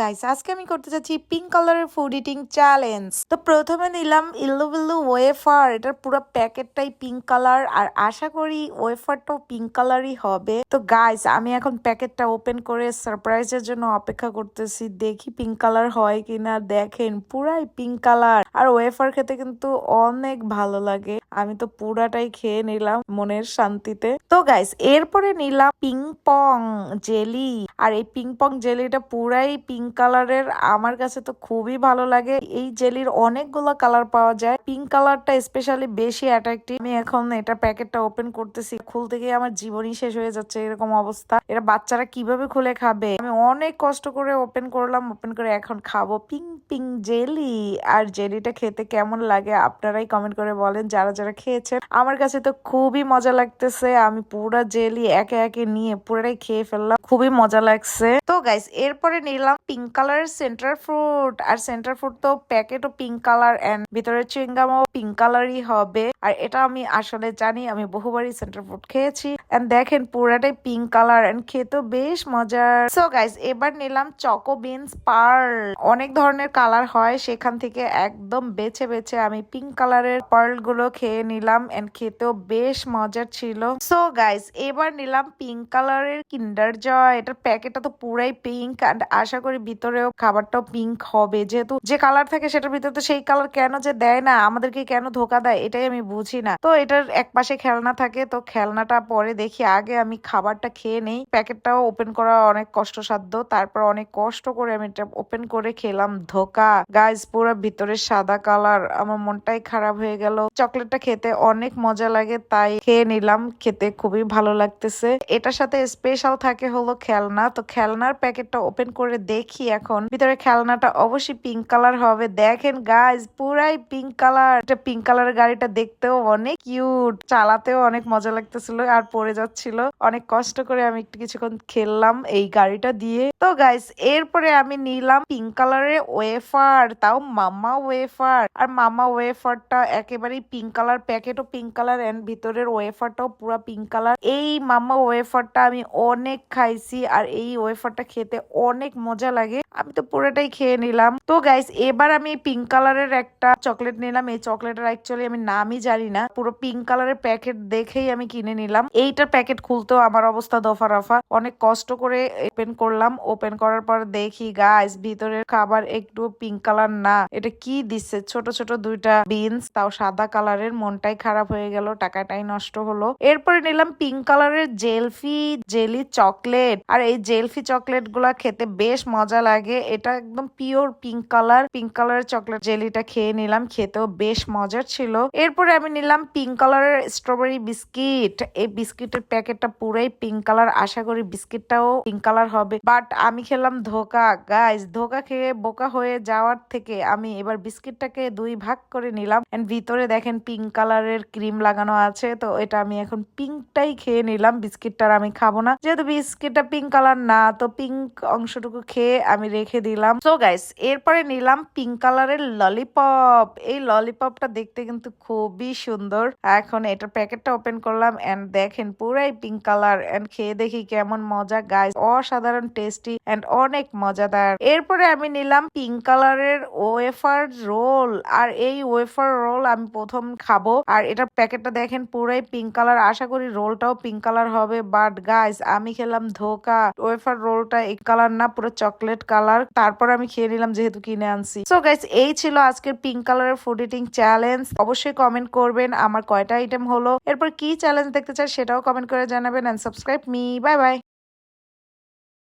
Guys আজকে আমি করতে যাচ্ছি পিঙ্ক কালারের ফুড ইটিং চ্যালেঞ্জ তো প্রথমে নিলাম ইল্লু বিল্লু ওয়েফার এটার পুরো প্যাকেটটাই পিঙ্ক কালার আর আশা করি ওয়েফারটাও পিঙ্ক কালারই হবে। তো গাইস আমি এখন প্যাকেটটা ওপেন করে সারপ্রাইজের জন্য অপেক্ষা করতেছি, দেখি পিঙ্ক কালার হয় কিনা, দেখেন পুরাই পিঙ্ক কালার আর ওয়েফার খেতে কিন্তু অনেক ভালো লাগে, আমি তো পুরাটাই খেয়ে নিলাম মনের শান্তিতে। তো গাইস এরপরে নিলাম পিং পং জেলি আর এই পিং পং জেলিটা পুরাই পিঙ্ক কালারের আমার কাছে তো খুবই ভালো লাগে। এই জেলির অনেকগুলো কালার পাওয়া যায়। পিঙ্ক কালারটা স্পেশালি বেশি অ্যাট্রাক্টিভ আমি এখন এটা প্যাকেটটা ওপেন করতেছি। খুলতে গিয়ে আমার জীবনই শেষ হয়ে যাচ্ছে এরকম অবস্থা। এরা বাচ্চারা কীভাবে খুলে খাবে? আমি অনেক কষ্ট করে ওপেন করলাম ওপেন করে এখন খাব। Pink pink jelly. আর জেলিটা খেতে কেমন লাগে আপনারাই কমেন্ট করে বলেন, যারা যারা খেয়েছেন। আমার কাছে তো খুবই মজা লাগতেছে। আমি পুরো জেলি একে একে নিয়ে পুরোটাই খেয়ে ফেললাম। খুবই মজা লাগছে। তো গাইস এরপরে নিলাম পিঙ্ক কালারের সেন্টার ফ্রুট আর সেন্টার ফ্রুট তো প্যাকেটও পিঙ্ক কালার এন্ড ভিতরে চুইংগামও পিঙ্ক কালারই হবে। আর এটা আমি আসলে জানি, আমি বহুবারই সেন্টার ফ্রুট খেয়েছি। এন্ড দেখেন পুরাটাই পিঙ্ক কালার এন্ড খেতে বেশ মজার। সো গাইস এবার নিলাম চকো বিনস পার্ল অনেক ধরনের কালার হয়, সেখান থেকে একদম বেছে বেছে আমি পিঙ্ক কালারের পার্লগুলো খেয়ে নিলাম এন্ড খেতেও বেশ মজার ছিল। সো গাইস এবার নিলাম পিঙ্ক কালারের কিন্ডার জয় এটার প্যাকেটটা তো পুরাই পিঙ্ক এন্ড আশা করি ভিতরেও খাবারটাও পিঙ্ক হবে। যেহেতু যে কালার থাকে সেটার ভিতরে তো সেই কালার কেন যে দেয় না, আমাদেরকে কেন ধোকা দেয়, এটাই আমি বুঝি না। তো এটার এক পাশে খেলনা থাকে, তো খেলনাটা পরে দেখি, আগে আমি খাবারটা খেয়ে নেই। প্যাকেটটাও ওপেন করা অনেক কষ্টসাধ্য, তারপর অনেক কষ্ট করে আমি এটা ওপেন করে খেলাম, ধোকা। গাইজ পুরো ভিতরে সাদা কালার আমার মনটাই খারাপ হয়ে গেল। চকলেটটা খেতে অনেক মজা লাগে, তাই খেয়ে নিলাম, খেতে খুবই ভালো লাগতেছে। এটার সাথে স্পেশাল থাকে হলো খেলনা, তো খেলনার প্যাকেটটা ওপেন করে দেখি এখন। ভিতরে খেলনাটা অবশ্যই পিঙ্ক কালার হবে। দেখেন গাইজ পুরাই পিঙ্ক কালার এটা পিঙ্ক কালারের গাড়িটা দেখতেও অনেক কিউট চালাতেও অনেক মজা লাগতেছিল আর পড়ে যাচ্ছিল। অনেক কষ্ট করে আমি একটু কিছুক্ষণ খেললাম এই গাড়িটা দিয়ে। তো গাইস এরপরে আমি নিলাম পিঙ্ক কালারের ওয়েফার তাও মামা ওয়েফার আর মামা ওয়েফারটা একেবারেই পিঙ্ক কালার প্যাকেটও পিঙ্ক কালার এন্ড ভিতরের ওয়েফারটাও পুরো পিঙ্ক কালার এই মামা ওয়েফারটা আমি অনেক খাইছি আর এই ওয়েফারটা খেতে অনেক মজা লাগে pague. আমি তো পুরোটাই খেয়ে নিলাম। তো গাইস এবার আমি পিঙ্ক কালারের একটা চকলেট নিলাম। এই চকলেটের অ্যাকচুয়ালি আমি নামই জানি না। পুরো পিঙ্ক কালারের প্যাকেট দেখেই আমি কিনে নিলাম। এইটার প্যাকেট খুলতেও আমার অবস্থা দফা রফা অনেক কষ্ট করে ওপেন করলাম। ওপেন করার পর দেখি গাইস ভিতরের খাবার একটু পিঙ্ক কালার না। এটা কি দিচ্ছে? ছোট ছোট দুইটা বিনস তাও সাদা কালারের মনটাই খারাপ হয়ে গেল, টাকাটাই নষ্ট হলো। এরপরে নিলাম পিঙ্ক কালারের জেলফি, জেলি চকলেট আর এই জেলফি চকলেটগুলা খেতে বেশ মজা লাগে। এটা একদম পিওর পিঙ্ক কালার পিঙ্ক কালারের চকলেট জেলিটা খেয়ে নিলাম, খেতেও বেশ মজার ছিল। এরপরে আমি নিলাম পিঙ্ক কালারের স্ট্রবেরি বিস্কিট এই বিস্কিটের প্যাকেটটা পুরাই পিঙ্ক কালার আশা করি বিস্কিটটাও পিঙ্ক কালার হবে। বাট আমি খেলাম ধোকা। গাইস ধোকা খেয়ে বোকা হয়ে যাওয়ার থেকে আমি এবার বিস্কিটটাকে দুই ভাগ করে নিলাম। এন্ড ভিতরে দেখেন পিঙ্ক কালারের ক্রিম লাগানো আছে। তো এটা আমি এখন পিঙ্কটাই খেয়ে নিলাম। বিস্কিটটার আমি খাব না। যেহেতু বিস্কিটটা পিঙ্ক কালার না, তো পিঙ্ক অংশটুকু খেয়ে আমি রেখে দিলাম। সো গাইস এরপরে নিলাম পিঙ্ক কালারের ললিপপ এই ললিপপটা দেখতে কিন্তু খুবই সুন্দর। এখন এটার প্যাকেটটা ওপেন করলাম এন্ড দেখেন পুরাই পিঙ্ক কালার এন্ড খেয়ে দেখি কেমন মজা। গাইস অসাধারণ টেস্টি এন্ড অনেক মজাদার। এরপরে আমি নিলাম পিঙ্ক কালারের ওয়েফার রোল আর এই ওয়েফার রোল আমি প্রথম খাব। আর এটার প্যাকেটটা দেখেন পুরাই পিঙ্ক কালার আশা করি রোলটাও পিঙ্ক কালার হবে। বাট গাইস আমি খেলাম ধোকা। ওয়েফার রোলটা এই কালার না, পুরো চকলেট কালার তারপর আমি খেয়ে নিলাম যেহেতু কিনে আনছি। সো গাইস এই ছিল আজকের পিঙ্ক কালারের ফুড ইটিং চ্যালেঞ্জ অবশ্যই কমেন্ট করবেন আমার কয়টা আইটেম হলো। এরপর কি চ্যালেঞ্জ দেখতে চাই সেটাও কমেন্ট করে জানাবেন and subscribe me bye bye